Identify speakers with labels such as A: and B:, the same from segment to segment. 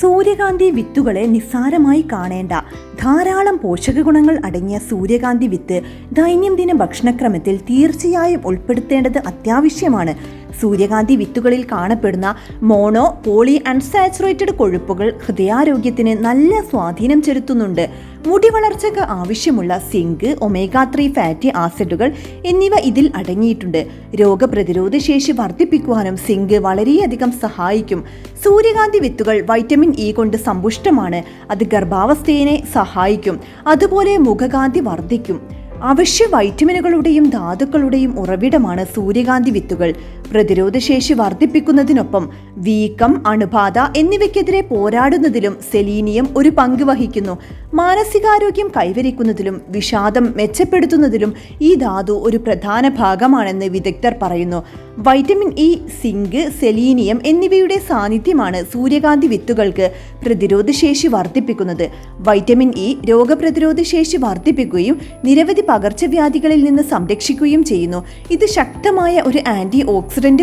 A: സൂര്യകാന്തി വിത്തുകളെ നിസ്സാരമായി കാണേണ്ട ധാരാളം പോഷക ഗുണങ്ങൾ അടങ്ങിയ സൂര്യകാന്തി വിത്ത് ദൈനംദിന ഭക്ഷണക്രമത്തിൽ തീർച്ചയായും ഉൾപ്പെടുത്തേണ്ടത് അത്യാവശ്യമാണ്. സൂര്യകാന്തി വിത്തുകളിൽ കാണപ്പെടുന്ന മോണോ പോളി അൺസാച്ചുറേറ്റഡ് കൊഴുപ്പുകൾ ഹൃദയാരോഗ്യത്തിന് നല്ല സ്വാധീനം ചെലുത്തുന്നുണ്ട്. മുടി വളർച്ചയ്ക്ക് ആവശ്യമുള്ള സിങ്ക് ഒമേഗ ത്രീ ഫാറ്റി ആസിഡുകൾ എന്നിവ ഇതിൽ അടങ്ങിയിട്ടുണ്ട്. രോഗപ്രതിരോധ ശേഷി വർദ്ധിപ്പിക്കുവാനും സിങ്ക് വളരെയധികം സഹായിക്കും. സൂര്യകാന്തി വിത്തുകൾ വൈറ്റമിൻ ഇ കൊണ്ട് സമ്പുഷ്ടമാണ്. അത് ഗർഭാവസ്ഥയെ സഹായിക്കും. അതുപോലെ മുഖകാന്തി വർദ്ധിക്കും. അവശ്യ വൈറ്റമിനുകളുടെയും ധാതുക്കളുടെയും ഉറവിടമാണ് സൂര്യകാന്തി വിത്തുകൾ. പ്രതിരോധശേഷി വർദ്ധിപ്പിക്കുന്നതിനൊപ്പം വീക്കം അണുബാധ എന്നിവയ്ക്കെതിരെ പോരാടുന്നതിലും സെലീനിയം ഒരു പങ്ക് വഹിക്കുന്നു. മാനസികാരോഗ്യം കൈവരിക്കുന്നതിലും വിഷാദം മെച്ചപ്പെടുത്തുന്നതിലും ഈ ധാതു ഒരു പ്രധാന ഭാഗമാണെന്ന് വിദഗ്ധർ പറയുന്നു. വൈറ്റമിൻ ഇ സിങ്ക് സെലീനിയം എന്നിവയുടെ സാന്നിധ്യമാണ് സൂര്യകാന്തി വിത്തുകൾക്ക് പ്രതിരോധശേഷി വർദ്ധിപ്പിക്കുന്നത്. വൈറ്റമിൻ ഇ രോഗപ്രതിരോധശേഷി വർദ്ധിപ്പിക്കുകയും നിരവധി പകർച്ചവ്യാധികളിൽ നിന്ന് സംരക്ഷിക്കുകയും ചെയ്യുന്നു. ഇത് ശക്തമായ ഒരു ആന്റി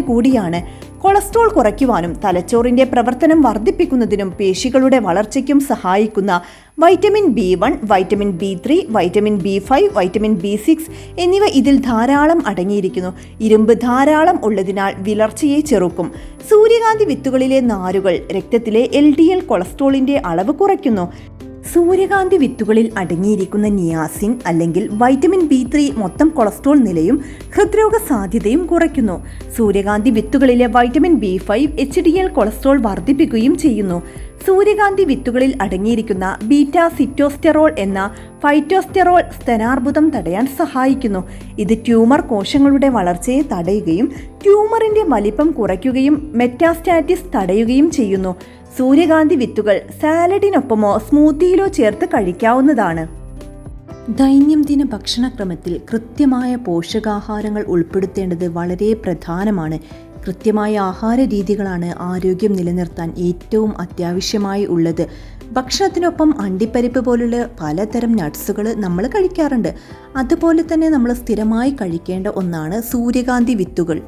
A: കൂടിയാണ്. കൊളസ്ട്രോൾ കുറയ്ക്കുവാനും തലച്ചോറിന്റെ പ്രവർത്തനം വർദ്ധിപ്പിക്കുന്നതിനും പേശികളുടെ വളർച്ചയ്ക്കും സഹായിക്കുന്ന vitamin B one vitamin B three vitamin B five vitamin B six എന്നിവ ഇതിൽ ധാരാളം അടങ്ങിയിരിക്കുന്നു. ഇരുമ്പ് ധാരാളം ഉള്ളതിനാൽ വിളർച്ചയെ ചെറുക്കും. സൂര്യകാന്തി വിത്തുകളിലെ നാരുകൾ രക്തത്തിലെ എൽ ഡി എൽ കൊളസ്ട്രോളിന്റെ അളവ് കുറയ്ക്കുന്നു. സൂര്യകാന്തി വിത്തുകളിൽ അടങ്ങിയിരിക്കുന്ന നിയാസിൻ അല്ലെങ്കിൽ വൈറ്റമിൻ ബി ത്രീ മൊത്തം കൊളസ്ട്രോൾ നിലയും ഹൃദ്രോഗ സാധ്യതയും കുറയ്ക്കുന്നു. സൂര്യകാന്തി വിത്തുകളിലെ vitamin B five H D L cholesterol വർദ്ധിപ്പിക്കുകയും ചെയ്യുന്നു. സൂര്യകാന്തി വിത്തുകളിൽ അടങ്ങിയിരിക്കുന്ന ബീറ്റ സിറ്റോസ്റ്റെറോൾ എന്ന ഫൈറ്റോസ്റ്റെറോൾ സ്തനാർബുദം തടയാൻ സഹായിക്കുന്നു. ഇത് ട്യൂമർ കോശങ്ങളുടെ വളർച്ചയെ തടയുകയും ട്യൂമറിന്റെ വലിപ്പം കുറയ്ക്കുകയും മെറ്റാസ്റ്റാറ്റിസ് തടയുകയും ചെയ്യുന്നു. സൂര്യകാന്തി വിത്തുകൾ സാലഡിനൊപ്പമോ സ്മൂത്തിയിലോ ചേർത്ത് കഴിക്കാവുന്നതാണ്. ദൈനംദിന ഭക്ഷണക്രമത്തിൽ കൃത്യമായ പോഷകാഹാരങ്ങൾ ഉൾപ്പെടുത്തേണ്ടത് വളരെ പ്രധാനമാണ്. കൃത്യമായ ആഹാര രീതികളാണ് ആരോഗ്യം നിലനിർത്താൻ ഏറ്റവും അത്യാവശ്യമായി ഉള്ളത്. ഭക്ഷണത്തിനൊപ്പം അണ്ടിപ്പരിപ്പ് പോലുള്ള പലതരം നട്ട്സുകൾ നമ്മൾ കഴിക്കാറുണ്ട്. അതുപോലെ തന്നെ നമ്മൾ സ്ഥിരമായി കഴിക്കേണ്ട ഒന്നാണ് സൂര്യകാന്തി വിത്തുകൾ.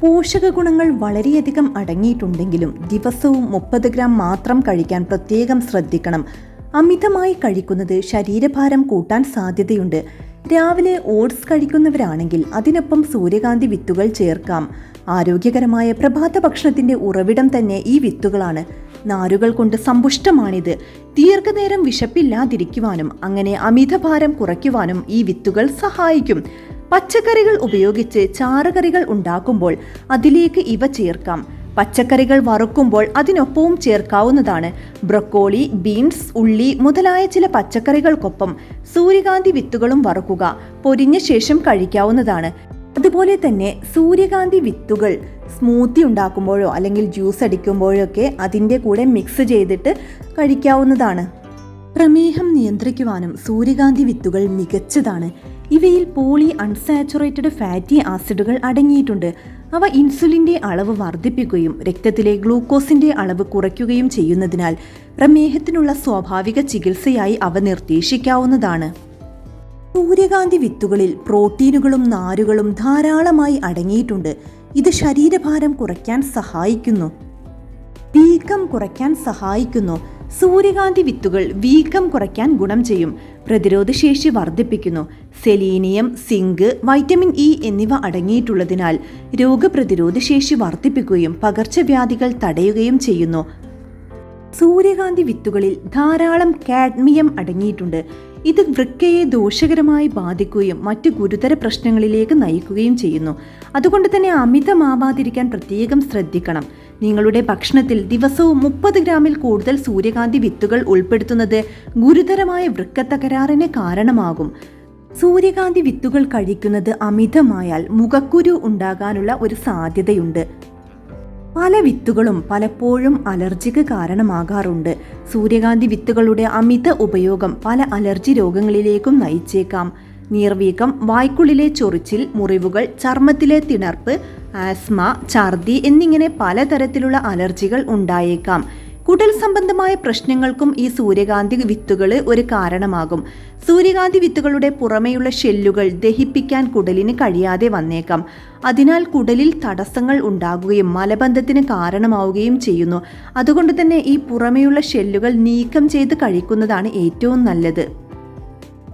A: പോഷക ഗുണങ്ങൾ വളരെയധികം അടങ്ങിയിട്ടുണ്ടെങ്കിലും ദിവസവും മുപ്പത് ഗ്രാം മാത്രം കഴിക്കാൻ പ്രത്യേകം ശ്രദ്ധിക്കണം. അമിതമായി കഴിക്കുന്നത് ശരീരഭാരം കൂട്ടാൻ സാധ്യതയുണ്ട്. രാവിലെ ഓട്സ് കഴിക്കുന്നവരാണെങ്കിൽ അതിനൊപ്പം സൂര്യകാന്തി വിത്തുകൾ ചേർക്കാം. ആരോഗ്യകരമായ പ്രഭാത ഭക്ഷണത്തിന്റെ ഉറവിടം തന്നെ ഈ വിത്തുകളാണ്. നാരുകൾ കൊണ്ട് സമ്പുഷ്ടമാണിത്. ദീർഘനേരം വിശപ്പില്ലാതിരിക്കുവാനും അങ്ങനെ അമിതഭാരം കുറയ്ക്കുവാനും ഈ വിത്തുകൾ സഹായിക്കും. പച്ചക്കറികൾ ഉപയോഗിച്ച് ചാറുകറികൾ ഉണ്ടാക്കുമ്പോൾ അതിലേക്ക് ഇവ ചേർക്കാം. പച്ചക്കറികൾ വറുക്കുമ്പോൾ അതിനൊപ്പവും ചേർക്കാവുന്നതാണ്. ബ്രക്കോളി ബീൻസ് ഉള്ളി മുതലായ ചില പച്ചക്കറികൾക്കൊപ്പം സൂര്യകാന്തി വിത്തുകളും വറുക്കുക പൊരിഞ്ഞ ശേഷം കഴിക്കാവുന്നതാണ്. അതുപോലെ തന്നെ സൂര്യകാന്തി വിത്തുകൾ സ്മൂത്തി ഉണ്ടാക്കുമ്പോഴോ അല്ലെങ്കിൽ ജ്യൂസ് അടിക്കുമ്പോഴോ ഒക്കെ അതിന്റെ കൂടെ മിക്സ് ചെയ്തിട്ട് കഴിക്കാവുന്നതാണ്. പ്രമേഹം നിയന്ത്രിക്കുവാനും സൂര്യകാന്തി വിത്തുകൾ മികച്ചതാണ്. ഇവയിൽ പോളി അൺസാച്ചുറേറ്റഡ് ഫാറ്റി ആസിഡുകൾ അടങ്ങിയിട്ടുണ്ട്. അവ ഇൻസുലിന്റെ അളവ് വർദ്ധിപ്പിക്കുകയും രക്തത്തിലെ ഗ്ലൂക്കോസിന്റെ അളവ് കുറയ്ക്കുകയും ചെയ്യുന്നതിനാൽ പ്രമേഹത്തിനുള്ള സ്വാഭാവിക ചികിത്സയായി അവ നിർദ്ദേശിക്കാവുന്നതാണ്. സൂര്യകാന്തി വിത്തുകളിൽ പ്രോട്ടീനുകളും നാരുകളും ധാരാളമായി അടങ്ങിയിട്ടുണ്ട്. ഇത് ശരീരഭാരം കുറയ്ക്കാൻ സഹായിക്കുന്നു. വീക്കം കുറയ്ക്കാൻ സഹായിക്കുന്നു. സൂര്യകാന്തി വിത്തുകൾ വീക്കം കുറയ്ക്കാൻ ഗുണം ചെയ്യും. പ്രതിരോധശേഷി വർദ്ധിപ്പിക്കുന്നു. സെലീനിയം സിങ്ക് വൈറ്റമിൻ ഇ എന്നിവ അടങ്ങിയിട്ടുള്ളതിനാൽ രോഗപ്രതിരോധ ശേഷി വർദ്ധിപ്പിക്കുകയും പകർച്ചവ്യാധികൾ തടയുകയും ചെയ്യുന്നു. സൂര്യകാന്തി വിത്തുകളിൽ ധാരാളം കാഡ്മിയം അടങ്ങിയിട്ടുണ്ട്. ഇത് വൃക്കയെ ദോഷകരമായി ബാധിക്കുകയും മറ്റ് ഗുരുതര പ്രശ്നങ്ങളിലേക്ക് നയിക്കുകയും ചെയ്യുന്നു. അതുകൊണ്ട് തന്നെ അമിതമാവാതിരിക്കാൻ പ്രത്യേകം ശ്രദ്ധിക്കണം. നിങ്ങളുടെ ഭക്ഷണത്തിൽ ദിവസവും മുപ്പത് ഗ്രാമിൽ കൂടുതൽ സൂര്യകാന്തി വിത്തുകൾ ഉൾപ്പെടുത്തുന്നത് ഗുരുതരമായ വൃക്കത്തകരാറിന് കാരണമാകും. സൂര്യകാന്തി വിത്തുകൾ കഴിക്കുന്നത് അമിതമായാൽ മുഖക്കുരു ഉണ്ടാകാനുള്ള ഒരു സാധ്യതയുണ്ട്. പല വിത്തുകളും പലപ്പോഴും അലർജിക്ക് കാരണമാകാറുണ്ട്. സൂര്യകാന്തി വിത്തുകളുടെ അമിത ഉപയോഗം പല അലർജി രോഗങ്ങളിലേക്കും നയിച്ചേക്കാം. നീർവീക്കം വായ്ക്കുള്ളിലെ ചൊറിച്ചിൽ മുറിവുകൾ ചർമ്മത്തിലെ തിണർപ്പ് ആസ്മ ഛർദി എന്നിങ്ങനെ പലതരത്തിലുള്ള അലർജികൾ ഉണ്ടായേക്കാം. കുടൽ സംബന്ധമായ പ്രശ്നങ്ങൾക്കും ഈ സൂര്യകാന്തി വിത്തുകൾ ഒരു കാരണമാകും. സൂര്യകാന്തി വിത്തുകളുടെ പുറമെയുള്ള ഷെല്ലുകൾ ദഹിപ്പിക്കാൻ കുടലിന് കഴിയാതെ വന്നേക്കാം. അതിനാൽ കുടലിൽ തടസ്സങ്ങൾ ഉണ്ടാകുകയും മലബന്ധത്തിന് കാരണമാവുകയും ചെയ്യുന്നു. അതുകൊണ്ട് തന്നെ ഈ പുറമെയുള്ള ഷെല്ലുകൾ നീക്കം ചെയ്ത് കഴിക്കുന്നതാണ് ഏറ്റവും നല്ലത്.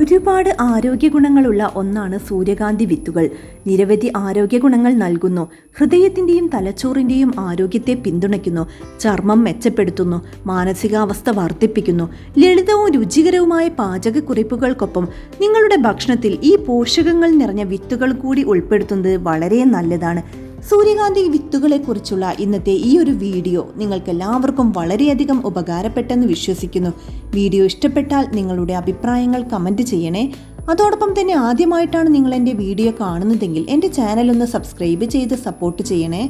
A: ഒരുപാട് ആരോഗ്യ ഗുണങ്ങളുള്ള ഒന്നാണ് സൂര്യകാന്തി വിത്തുകൾ. നിരവധി ആരോഗ്യ ഗുണങ്ങൾ നൽകുന്നു. ഹൃദയത്തിന്റെയും തലച്ചോറിന്റെയും ആരോഗ്യത്തെ പിന്തുണയ്ക്കുന്നു. ചർമ്മം മെച്ചപ്പെടുത്തുന്നു. മാനസികാവസ്ഥ വർദ്ധിപ്പിക്കുന്നു. ലളിതവും രുചികരവുമായ പാചകക്കുറിപ്പുകൾക്കൊപ്പം നിങ്ങളുടെ ഭക്ഷണത്തിൽ ഈ പോഷകങ്ങൾ നിറഞ്ഞ വിത്തുകൾ കൂടി ഉൾപ്പെടുത്തുന്നത് വളരെ നല്ലതാണ്. സൂര്യകാന്തി വിത്തുകളെക്കുറിച്ചുള്ള ഇന്നത്തെ ഈ ഒരു വീഡിയോ നിങ്ങൾക്ക് എല്ലാവർക്കും വളരെയധികം ഉപകാരപ്പെട്ടെന്ന് വിശ്വസിക്കുന്നു. വീഡിയോ ഇഷ്ടപ്പെട്ടാൽ നിങ്ങളുടെ അഭിപ്രായങ്ങൾ കമന്റ് ചെയ്യണേ. അതോടൊപ്പം തന്നെ ആദ്യമായിട്ടാണ് നിങ്ങൾ എന്റെ വീഡിയോ കാണുന്നതെങ്കിൽ എന്റെ ചാനൽ ഒന്ന് സബ്സ്ക്രൈബ് ചെയ്ത് സപ്പോർട്ട് ചെയ്യണേ.